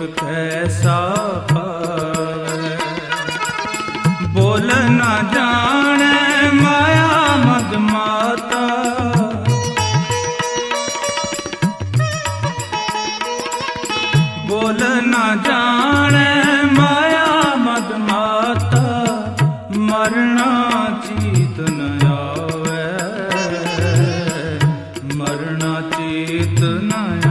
ਸੁਖ ਬੋਲ ਨਾ ਜਾਣੈ ਮਾਇਆ ਮਦ ਮਾਤਾ ਬੋਲ ਨਾ ਜਾਣੈ ਮਾਇਆ ਮਦ ਮਾਤਾ ਮਰਨਾ ਚੀਤ ਨ ਆਵੇ ਮਰਨਾ ਚੀਤ ਨ